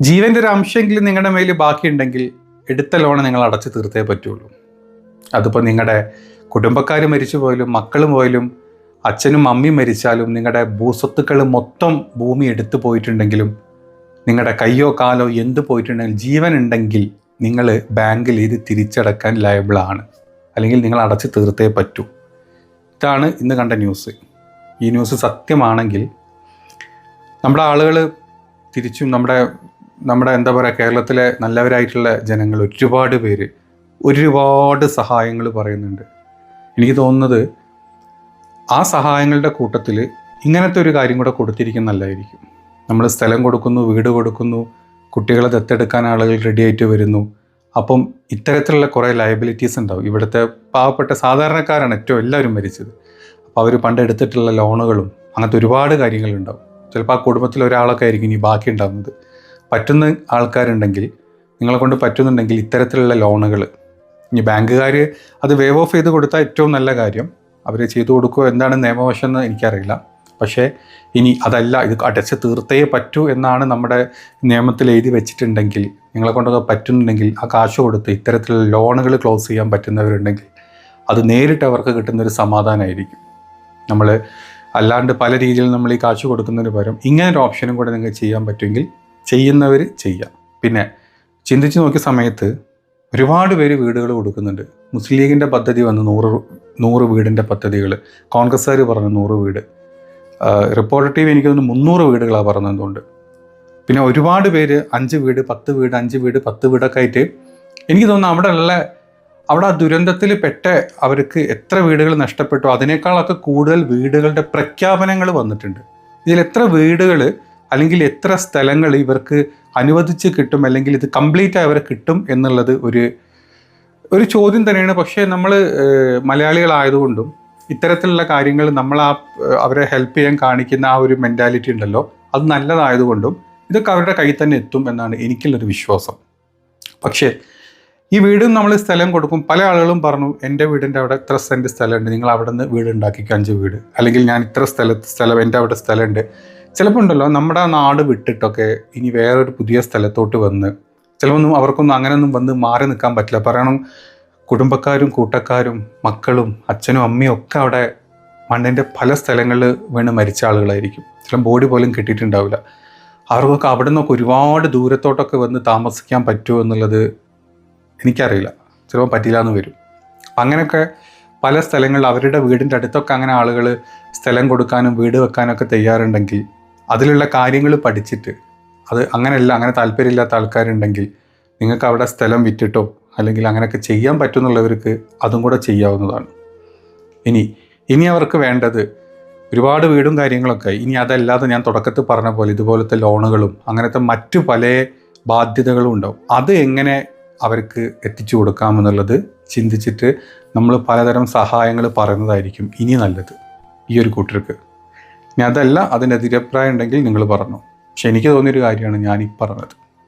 ജീവന്റെ ഒരു അംശമെങ്കിലും നിങ്ങളുടെ മേൽ ബാക്കിയുണ്ടെങ്കിൽ എടുത്ത ലോൺ നിങ്ങൾ അടച്ചു തീർത്തേ പറ്റുള്ളൂ. അതിപ്പോൾ നിങ്ങളുടെ കുടുംബക്കാർ മരിച്ചു പോയാലും മക്കളും പോയാലും അച്ഛനും അമ്മയും മരിച്ചാലും നിങ്ങളുടെ ഭൂസ്വത്തുക്കൾ മൊത്തം ഭൂമി എടുത്തു പോയിട്ടുണ്ടെങ്കിലും നിങ്ങളുടെ കയ്യോ കാലോ എന്ത് പോയിട്ടുണ്ടെങ്കിലും ജീവൻ ഉണ്ടെങ്കിൽ നിങ്ങൾ ബാങ്കിൽ ഇത് തിരിച്ചടക്കാൻ ലയബിളാണ് അല്ലെങ്കിൽ നിങ്ങൾ അടച്ചു തീർത്തേ പറ്റൂ. ഇതാണ് ഇന്ന് കണ്ട ന്യൂസ് ഈ ന്യൂസ് സത്യമാണെങ്കിൽ നമ്മുടെ ആളുകൾ തിരിച്ചും നമ്മുടെ നമ്മുടെ എന്താ പറയുക കേരളത്തിലെ നല്ലവരായിട്ടുള്ള ജനങ്ങൾ ഒരുപാട് പേര് ഒരുപാട് സഹായങ്ങൾ പറയുന്നുണ്ട്. എനിക്ക് തോന്നുന്നത് ആ സഹായങ്ങളുടെ കൂട്ടത്തിൽ ഇങ്ങനത്തെ ഒരു കാര്യം കൂടെ കൊടുത്തിരിക്കുന്ന നല്ലതായിരിക്കും. നമ്മൾ സ്ഥലം കൊടുക്കുന്നു വീട് കൊടുക്കുന്നു കുട്ടികളെ ദത്തെടുക്കാൻ ആളുകൾ റെഡി ആയിട്ട് വരുന്നു. അപ്പം ഇത്തരത്തിലുള്ള കുറേ ലയബിലിറ്റീസ് ഉണ്ടാവും. ഇവിടുത്തെ പാവപ്പെട്ട സാധാരണക്കാരാണ് ഏറ്റവും എല്ലാവരും മരിച്ചത്. അപ്പോൾ അവർ പണ്ട് എടുത്തിട്ടുള്ള ലോണുകളും അങ്ങനത്തെ ഒരുപാട് കാര്യങ്ങളുണ്ടാവും. ചിലപ്പോൾ ആ കുടുംബത്തിൽ ഒരാളൊക്കെ ആയിരിക്കും ഇനി ബാക്കി ഉണ്ടാകുന്നത് പറ്റുന്ന ആൾക്കാരുണ്ടെങ്കിൽ നിങ്ങളെ കൊണ്ട് പറ്റുന്നുണ്ടെങ്കിൽ ഇത്തരത്തിലുള്ള ലോണുകൾ ഇനി ബാങ്കുകാർ അത് വേവ് ഓഫ് ചെയ്ത് കൊടുത്താൽ ഏറ്റവും നല്ല കാര്യം. അവർ ചെയ്തു കൊടുക്കുമോ എന്താണ് നിയമവശം എന്ന് എനിക്കറിയില്ല. പക്ഷേ ഇനി അതല്ല ഇത് അടച്ച് തീർത്തേ പറ്റൂ എന്നാണ് നമ്മുടെ നിയമത്തിൽ എഴുതി വെച്ചിട്ടുണ്ടെങ്കിൽ നിങ്ങളെ കൊണ്ടൊക്കെ പറ്റുന്നുണ്ടെങ്കിൽ ആ കാശ് കൊടുത്ത് ഇത്തരത്തിലുള്ള ലോണുകൾ ക്ലോസ് ചെയ്യാൻ പറ്റുന്നവരുണ്ടെങ്കിൽ അത് നേരിട്ട് അവർക്ക് കിട്ടുന്നൊരു സമാധാനമായിരിക്കും. നമ്മൾ അല്ലാണ്ട് പല രീതിയിൽ നമ്മൾ ഈ കാശ് കൊടുക്കുന്നതിന് പകരം ഇങ്ങനൊരു ഓപ്ഷനും കൂടെ നിങ്ങൾക്ക് ചെയ്യാൻ പറ്റുമെങ്കിൽ ചെയ്യുന്നവർ ചെയ്യാം. പിന്നെ ചിന്തിച്ച് നോക്കിയ സമയത്ത് ഒരുപാട് പേര് വീടുകൾ കൊടുക്കുന്നുണ്ട്. മുസ്ലിം ലീഗിന്റെ പദ്ധതി വന്ന് നൂറ് നൂറ് വീടിന്റെ പദ്ധതികൾ കോൺഗ്രസ്സുകാർ പറഞ്ഞു നൂറ് വീട്. റിപ്പോർട്ടർ ടി വി എനിക്ക് തോന്നുന്നു മുന്നൂറ് വീടുകളാണ് പറഞ്ഞതുകൊണ്ട്. പിന്നെ ഒരുപാട് പേര് അഞ്ച് വീട് പത്ത് വീട് അഞ്ച് വീട് പത്ത് വീടൊക്കെ ആയിട്ട് എനിക്ക് തോന്നുന്നു അവിടെ ഉള്ള അവിടെ ആ ദുരന്തത്തിൽ പെട്ട അവർക്ക് എത്ര വീടുകൾ നഷ്ടപ്പെട്ടു. അതിനേക്കാളൊക്കെ കൂടുതൽ വീടുകളുടെ പ്രഖ്യാപനങ്ങൾ വന്നിട്ടുണ്ട്. ഇതിൽ എത്ര വീടുകൾ അല്ലെങ്കിൽ എത്ര സ്ഥലങ്ങൾ ഇവർക്ക് അനുവദിച്ച് കിട്ടും അല്ലെങ്കിൽ ഇത് കംപ്ലീറ്റ് ആയി അവരെ കിട്ടും എന്നുള്ളത് ഒരു ഒരു ചോദ്യം തന്നെയാണ്. പക്ഷേ നമ്മൾ മലയാളികളായതുകൊണ്ടും ഇത്തരത്തിലുള്ള കാര്യങ്ങൾ നമ്മൾ ആ അവരെ ഹെൽപ്പ് ചെയ്യാൻ കാണിക്കുന്ന ആ ഒരു മെന്റാലിറ്റി ഉണ്ടല്ലോ അത് നല്ലതായതുകൊണ്ടും ഇതൊക്കെ അവരുടെ കയ്യിൽ തന്നെ എത്തും എന്നാണ് എനിക്കുള്ളൊരു വിശ്വാസം. പക്ഷേ ഈ വീടും നമ്മൾ സ്ഥലം കൊടുക്കും. പല ആളുകളും പറഞ്ഞു എന്റെ വീടിന്റെ അവിടെ ഇത്ര സെന്റ് സ്ഥലമുണ്ട്. നിങ്ങൾ അവിടെ നിന്ന് വീട് ഉണ്ടാക്കിക്കോ അഞ്ച് വീട്. അല്ലെങ്കിൽ ഞാൻ ഇത്ര സ്ഥലത്ത് സ്ഥലം എന്റെ അവിടെ സ്ഥലമുണ്ട്. ചിലപ്പോൾ ഉണ്ടല്ലോ നമ്മുടെ നാട് വിട്ടിട്ടൊക്കെ ഇനി വേറൊരു പുതിയ സ്ഥലത്തോട്ട് വന്ന് ചിലവൊന്നും അവർക്കൊന്നും അങ്ങനെയൊന്നും വന്ന് മാറി നിൽക്കാൻ പറ്റില്ല. പറയണം കുടുംബക്കാരും കൂട്ടക്കാരും മക്കളും അച്ഛനും അമ്മയും ഒക്കെ അവിടെ മണ്ണിന്റെ പല സ്ഥലങ്ങളിൽ വീണ് മരിച്ച ആളുകളായിരിക്കും. ചില ബോഡി പോലും കിട്ടിയിട്ടുണ്ടാവില്ല. അവർക്കൊക്കെ അവിടെ നിന്നൊക്കെ ഒരുപാട് ദൂരത്തോട്ടൊക്കെ വന്ന് താമസിക്കാൻ പറ്റുമോ എന്നുള്ളത് എനിക്കറിയില്ല. ചിലപ്പോൾ പറ്റില്ല എന്ന് വരും അങ്ങനെയൊക്കെ പല സ്ഥലങ്ങളിൽ അവരുടെ വീടിന്റെ അടുത്തൊക്കെ അങ്ങനെ ആളുകൾ സ്ഥലം കൊടുക്കാനും വീട് വെക്കാനൊക്കെ തയ്യാറുണ്ടെങ്കിൽ അതിലുള്ള കാര്യങ്ങൾ പഠിച്ചിട്ട് അത് അങ്ങനെയല്ല അങ്ങനെ താല്പര്യമില്ലാത്ത ആൾക്കാരുണ്ടെങ്കിൽ നിങ്ങൾക്ക് അവിടെ സ്ഥലം വിറ്റിട്ടോ അല്ലെങ്കിൽ അങ്ങനെയൊക്കെ ചെയ്യാൻ പറ്റുന്നുള്ളവർക്ക് അതും കൂടെ ചെയ്യാവുന്നതാണ്. ഇനി ഇനി അവർക്ക് വേണ്ടത് ഒരുപാട് വീടും കാര്യങ്ങളൊക്കെ ഇനി അതല്ലാതെ ഞാൻ തുടക്കത്തിൽ പറഞ്ഞ പോലെ ഇതുപോലത്തെ ലോണുകളും അങ്ങനത്തെ മറ്റു പല ബാധ്യതകളും ഉണ്ടാവും. അത് എങ്ങനെ അവർക്ക് എത്തിച്ചു കൊടുക്കാമെന്നുള്ളത് ചിന്തിച്ചിട്ട് നമ്മൾ പലതരം സഹായങ്ങൾ പറയുന്നതായിരിക്കും ഇനി നല്ലത്. ഈ ഒരു കൂട്ടർക്ക്. ഇനി അതല്ല അതിന്റെ എതിരഭിപ്രായം ഉണ്ടെങ്കിൽ നിങ്ങൾ പറഞ്ഞു. പക്ഷെ എനിക്ക് തോന്നിയൊരു കാര്യമാണ് ഞാൻ ഈ പറഞ്ഞത്.